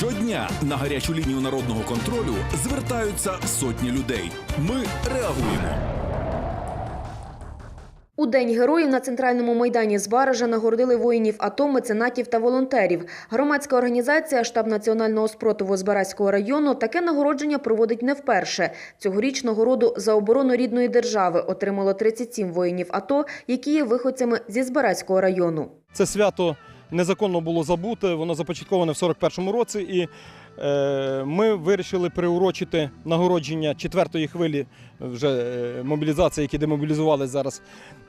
Щодня на гарячу лінію народного контролю звертаються сотні людей. Ми реагуємо. У День героїв на центральному майдані Збаража нагородили воїнів АТО, меценатів та волонтерів. Громадська організація Штаб національного спротиву Збаразького району таке нагородження проводить не вперше. Цьогоріч нагороду за оборону рідної держави отримало 37 воїнів АТО, які є виходцями зі Збаразького району. Це свято незаконно було забуте, воно започатковане в 41-му році, і ми вирішили приурочити нагородження четвертої хвилі вже е, мобілізації, які демобілізували зараз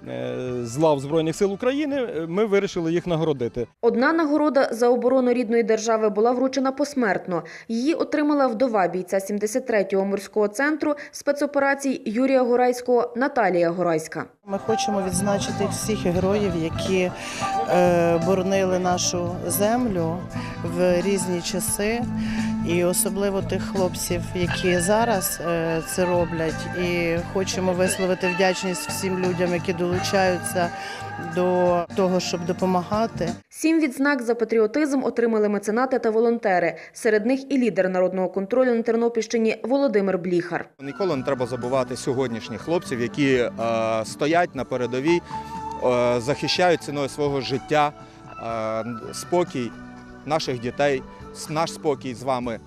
е, з лав Збройних сил України. е, Ми вирішили їх нагородити. Одна нагорода за оборону рідної держави була вручена посмертно. Її отримала вдова бійця 73-го морського центру спецоперацій Юрія Горайського Наталія Горайська. Ми хочемо відзначити всіх героїв, які е, боронили нашу землю в різні часи, і особливо тих хлопців, які зараз е, це роблять. І хочемо висловити вдячність всім людям, які долучаються до того, щоб допомагати. Сім відзнак за патріотизм отримали меценати та волонтери. Серед них і лідер народного контролю на Тернопільщині Володимир Бліхар. Ніколи не треба забувати сьогоднішніх хлопців, які е, стоять на передовій, е, захищають ціною свого життя, спокій наших дітей, наш спокій з вами.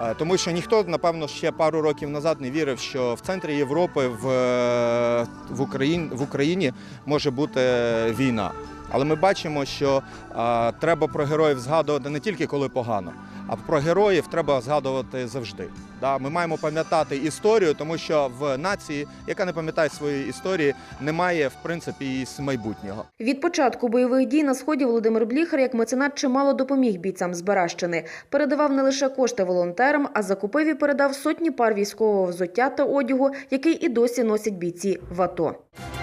Е, Тому що ніхто, напевно, ще пару років назад не вірив, що в центрі Європи в, е, в, Україні, в Україні може бути війна. Але ми бачимо, що е, треба про героїв згадувати не тільки коли погано, а про героїв треба згадувати завжди. Да? Ми маємо пам'ятати історію, тому що в нації, яка не пам'ятає своєї історії, немає в принципі і майбутнього. Від початку бойових дій на сході Володимир Бліхар як меценат чимало допоміг бійцям з Баращини. Передавав не лише кошти волонтерам, а закупив і передав сотні пар військового взуття та одягу, який і досі носять бійці в АТО.